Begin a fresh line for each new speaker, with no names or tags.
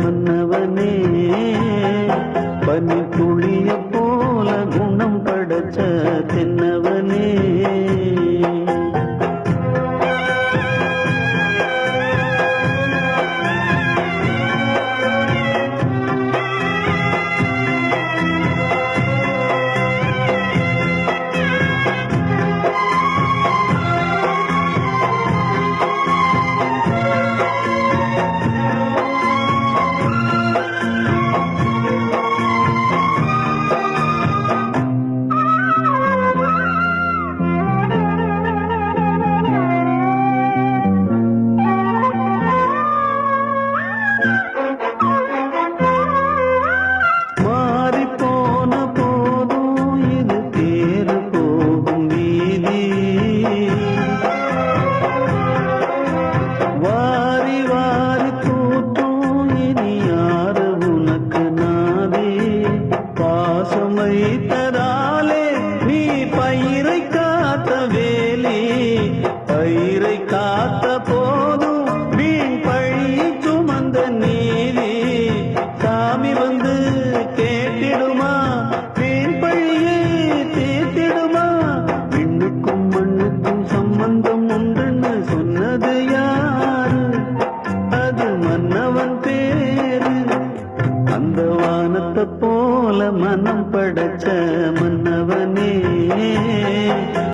मनवनि வானத்தை போல மனம் படைச்ச மன்னவனே.